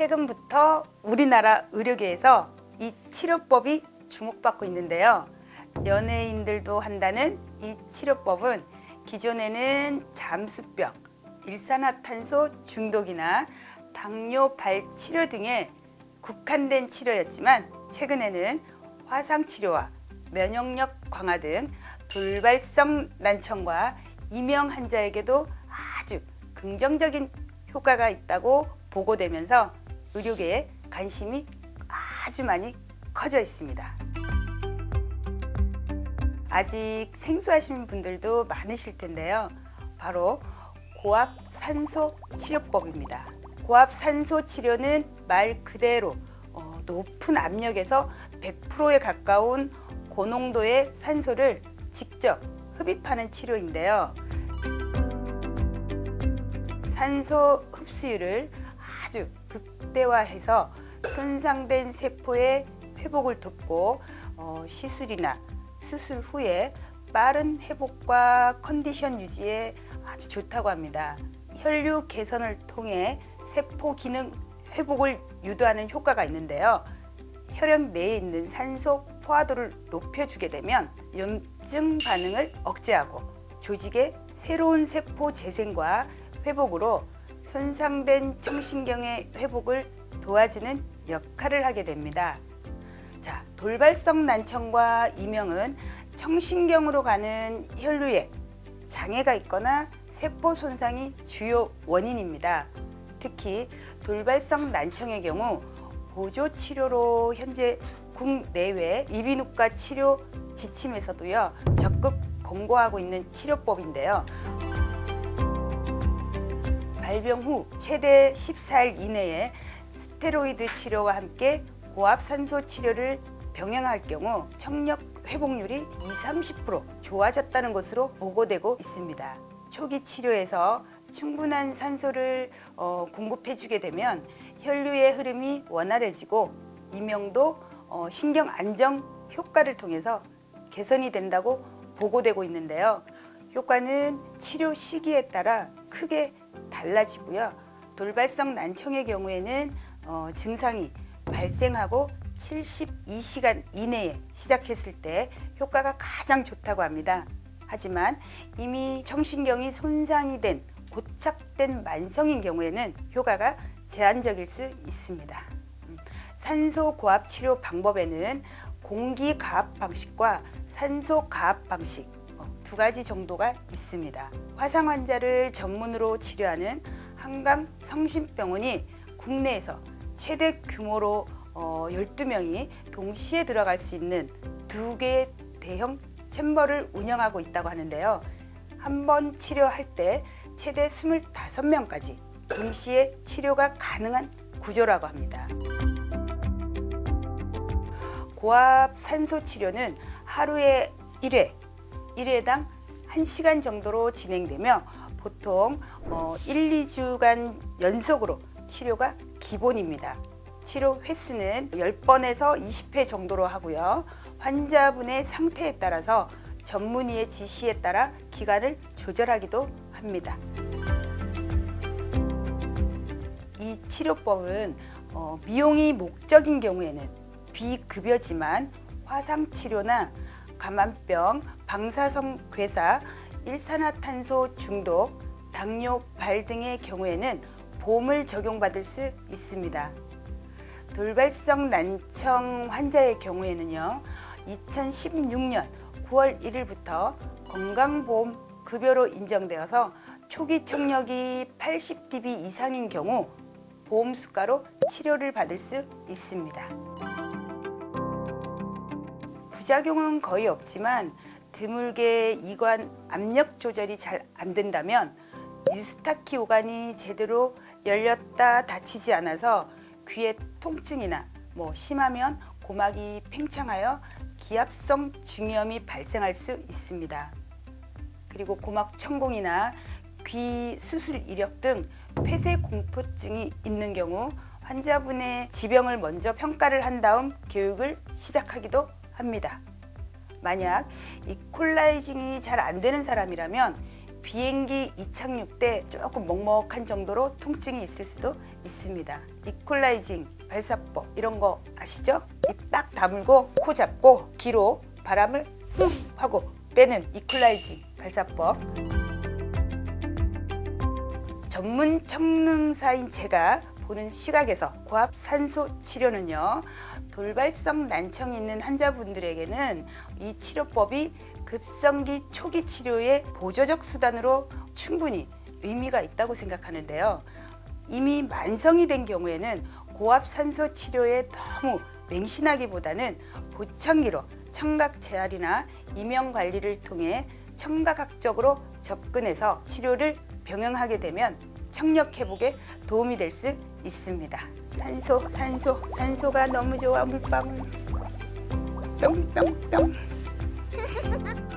최근부터 우리나라 의료계에서 이 치료법이 주목받고 있는데요. 연예인들도 한다는 이 치료법은 기존에는 잠수병, 일산화탄소 중독이나 당뇨발 치료 등에 국한된 치료였지만 최근에는 화상 치료와 면역력 강화 등 돌발성 난청과 이명 환자에게도 아주 긍정적인 효과가 있다고 보고되면서 의료계에 관심이 아주 많이 커져 있습니다. 아직 생소하신 분들도 많으실 텐데요. 바로 고압 산소 치료법입니다. 고압 산소 치료는 말 그대로 어, 높은 압력에서 100%에 가까운 고농도의 산소를 직접 흡입하는 치료인데요. 산소 흡수율을 아주 극대화해서 손상된 세포의 회복을 돕고 어, 시술이나 수술 후에 빠른 회복과 컨디션 유지에 아주 좋다고 합니다. 혈류 개선을 통해 세포 기능 회복을 유도하는 효과가 있는데요. 혈액 내에 있는 산소 포화도를 높여주게 되면 염증 반응을 억제하고 조직의 새로운 세포 재생과 회복으로 손상된 청신경의 회복을 도와주는 역할을 하게 됩니다. 자, 돌발성 난청과 이명은 청신경으로 가는 혈류에 장애가 있거나 세포 손상이 주요 원인입니다. 특히 돌발성 난청의 경우 보조 치료로 현재 국내외 이비인후과 치료 지침에서도요 적극 권고하고 있는 치료법인데요. 발병 후 최대 14일 이내에 스테로이드 치료와 함께 고압산소 치료를 병행할 경우 청력 회복률이 2, 30% 좋아졌다는 것으로 보고되고 있습니다. 초기 치료에서 충분한 산소를 어, 공급해주게 되면 혈류의 흐름이 원활해지고 이명도 어, 신경 안정 효과를 통해서 개선이 된다고 보고되고 있는데요. 효과는 치료 시기에 따라 크게 달라지고요. 돌발성 난청의 경우에는 어, 증상이 발생하고 72시간 이내에 시작했을 때 효과가 가장 좋다고 합니다. 하지만 이미 청신경이 손상이 된 고착된 만성인 경우에는 효과가 제한적일 수 있습니다. 음, 산소 고압 치료 방법에는 공기 가압 방식과 산소 가압 방식 어, 두 가지 정도가 있습니다. 화상 환자를 전문으로 치료하는 한강 성심병원이 국내에서 최대 규모로 어, 12명이 동시에 들어갈 수 있는 두 개의 대형 챔버를 운영하고 있다고 하는데요. 한 번 치료할 때 최대 25명까지 동시에 치료가 가능한 구조라고 합니다. 고압 산소 치료는 하루에 1회, 1회당 1시간 정도로 진행되며 보통 어, 1, 2주간 연속으로 치료가 기본입니다. 치료 횟수는 10번에서 20회 정도로 하고요. 환자분의 상태에 따라서 전문의의 지시에 따라 기간을 조절하기도 합니다. 이 치료법은 어, 미용이 목적인 경우에는 비급여지만 화상 치료나 감암병, 방사성 괴사, 일산화탄소 중독, 당뇨 발 등의 경우에는 보험을 적용받을 수 있습니다. 돌발성 난청 환자의 경우에는요, 2016년 9월 1일부터 건강보험 급여로 인정되어서 초기 청력이 80dB 이상인 경우 보험 수가로 치료를 받을 수 있습니다. 부작용은 거의 없지만 드물게 이관 압력 조절이 잘 안 된다면 유스타키 오간이 제대로 열렸다 닫히지 않아서 귀의 통증이나 뭐 심하면 고막이 팽창하여 기압성 중이염이 발생할 수 있습니다. 그리고 고막 천공이나 귀 수술 이력 등 폐쇄 공포증이 있는 경우 환자분의 지병을 먼저 평가를 한 다음 교육을 시작하기도 합니다. 만약 이 콜라이징이 잘 안 되는 사람이라면 비행기 이착륙 때 조금 먹먹한 정도로 통증이 있을 수도 있습니다. 이퀄라이징 발사법 이런 거 아시죠? 입 딱 다물고 코 잡고 귀로 바람을 후 하고 빼는 이퀄라이징 발사법. 전문 청능사인 제가 보는 시각에서 고압 산소 치료는요 돌발성 난청이 있는 환자분들에게는 이 치료법이 급성기 초기 치료의 보조적 수단으로 충분히 의미가 있다고 생각하는데요. 이미 만성이 된 경우에는 고압 산소 치료에 너무 맹신하기보다는 보청기로 청각 재활이나 이명 관리를 통해 청각학적으로 접근해서 치료를 병행하게 되면 청력 회복에 도움이 될 수 있습니다. 산소, 산소, 산소가 너무 좋아 물방울. 뿅뿅뿅.